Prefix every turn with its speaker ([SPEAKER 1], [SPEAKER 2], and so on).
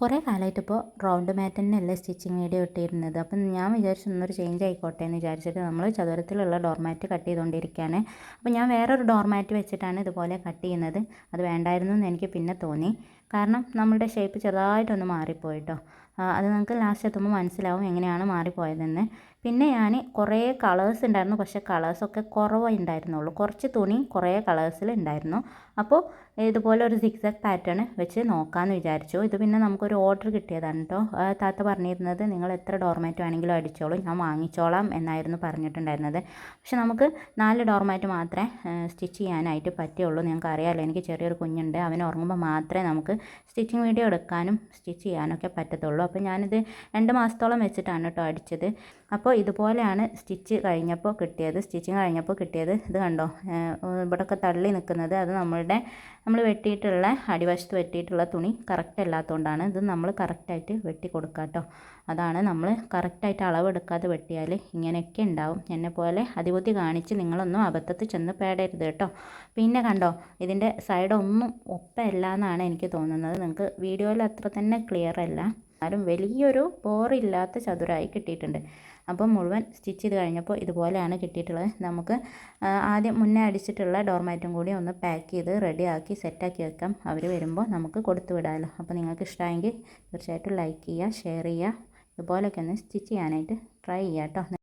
[SPEAKER 1] കുറേ കാലമായിട്ട് ഇപ്പോൾ റൗണ്ട് മാറ്റ് തന്നെയല്ലേ സ്റ്റിച്ചിങ് വീഡിയോ ഇട്ടിരുന്നത്. അപ്പം ഞാൻ വിചാരിച്ചു ഇന്നൊരു ചേഞ്ച് ആയിക്കോട്ടെ എന്ന് വിചാരിച്ചിട്ട് നമ്മൾ ചതുരത്തിലുള്ള ഡോർമാറ്റ് കട്ട് ചെയ്തുകൊണ്ടിരിക്കുകയാണ്. അപ്പോൾ ഞാൻ വേറൊരു ഡോർമാറ്റ് വെച്ചിട്ടാണ് ഇതുപോലെ കട്ട് ചെയ്യുന്നത്. അത് വേണ്ടായിരുന്നു എന്ന് എനിക്ക് പിന്നെ തോന്നി. കാരണം നമ്മളുടെ ഷേപ്പ് ചെറുതായിട്ടൊന്ന് മാറിപ്പോയിട്ടോ. അത് നിങ്ങൾക്ക് ലാസ്റ്റ് എത്തുമ്പോൾ മനസ്സിലാവും എങ്ങനെയാണ് മാറിപ്പോയതെന്ന്. പിന്നെ ഞാൻ കുറേ കളേഴ്സ് ഉണ്ടായിരുന്നു. പക്ഷേ കളേഴ്സൊക്കെ കുറവേ ഉണ്ടായിരുന്നുള്ളൂ. കുറച്ച് തുണി കുറേ കളേഴ്സിൽ ഉണ്ടായിരുന്നു. അപ്പോൾ ഇതുപോലെ ഒരു സിക്സാക് പാറ്റേൺ വെച്ച് നോക്കാമെന്ന് വിചാരിച്ചു. ഇത് പിന്നെ നമുക്കൊരു ഓർഡർ കിട്ടിയതാണ് കേട്ടോ താത്ത പറഞ്ഞിരുന്നത് നിങ്ങൾ എത്ര ഡോർമാറ്റ് വേണമെങ്കിലും അടിച്ചോളൂ. ഞാൻ വാങ്ങിച്ചോളാം എന്നായിരുന്നു പറഞ്ഞിട്ടുണ്ടായിരുന്നത്. പക്ഷെ നമുക്ക് നാല് ഡോർമാറ്റ് മാത്രമേ സ്റ്റിച്ച് ചെയ്യാനായിട്ട് പറ്റുള്ളൂ നിങ്ങൾക്ക് അറിയാമല്ലോ എനിക്ക് ചെറിയൊരു കുഞ്ഞുണ്ട്. അവൻ ഉറങ്ങുമ്പോൾ മാത്രമേ നമുക്ക് സ്റ്റിച്ചിങ് വീഡിയോ എടുക്കാനും സ്റ്റിച്ച് ചെയ്യാനൊക്കെ പറ്റത്തുള്ളൂ. അപ്പോൾ ഞാനിത് രണ്ട് മാസത്തോളം വെച്ചിട്ടാണ് കേട്ടോ അടിച്ചത്. അപ്പോൾ ഇതുപോലെയാണ് സ്റ്റിച്ച് കഴിഞ്ഞപ്പോൾ കിട്ടിയത്. സ്റ്റിച്ചിങ് കഴിഞ്ഞപ്പോൾ കിട്ടിയത് ഇത് കണ്ടോ? ഇവിടെയൊക്കെ തള്ളി നിൽക്കുന്നത് അത് നമ്മളുടെ നമ്മൾ വെട്ടിയിട്ടുള്ള അടിവശത്ത് വെട്ടിയിട്ടുള്ള തുണി കറക്റ്റ് അല്ലാത്തതുകൊണ്ടാണ് ഇത് നമ്മൾ കറക്റ്റായിട്ട് വെട്ടി കൊടുക്കുക കേട്ടോ. അതാണ് നമ്മൾ കറക്റ്റായിട്ട് അളവെടുക്കാതെ വെട്ടിയാൽ ഇങ്ങനെയൊക്കെ ഉണ്ടാവും. എന്നെ പോലെ അതിബുദ്ധി കാണിച്ച് നിങ്ങളൊന്നും അബദ്ധത്തിൽ ചെന്ന് പേടരുത് കേട്ടോ. പിന്നെ കണ്ടോ? ഇതിന്റെ സൈഡൊന്നും ഒപ്പമല്ല എന്നാണ് എനിക്ക് തോന്നുന്നത്. നിങ്ങൾക്ക് വീഡിയോയിൽ അത്ര തന്നെ ക്ലിയർ അല്ല. എന്നാലും വലിയൊരു ബോറില്ലാത്ത ചതുരായി കിട്ടിയിട്ടുണ്ട്. അപ്പം മുഴുവൻ സ്റ്റിച്ച് ചെയ്ത് കഴിഞ്ഞപ്പോൾ ഇതുപോലെയാണ് കിട്ടിയിട്ടുള്ളത്. നമുക്ക് ആദ്യം മുന്നേ അടിച്ചിട്ടുള്ള ഡോർമാറ്റും കൂടി ഒന്ന് പാക്ക് ചെയ്ത് റെഡിയാക്കി സെറ്റാക്കി വെക്കാം. അവർ വരുമ്പോൾ നമുക്ക് കൊടുത്തു വിടാമല്ലോ അപ്പോൾ നിങ്ങൾക്ക് ഇഷ്ടമായെങ്കിൽ തീർച്ചയായിട്ടും ലൈക്ക് ചെയ്യുക ഷെയർ ചെയ്യുക. ഇതുപോലെയൊക്കെ ഒന്ന് സ്റ്റിച്ച് ചെയ്യാനായിട്ട് ട്രൈ ചെയ്യാം കേട്ടോ.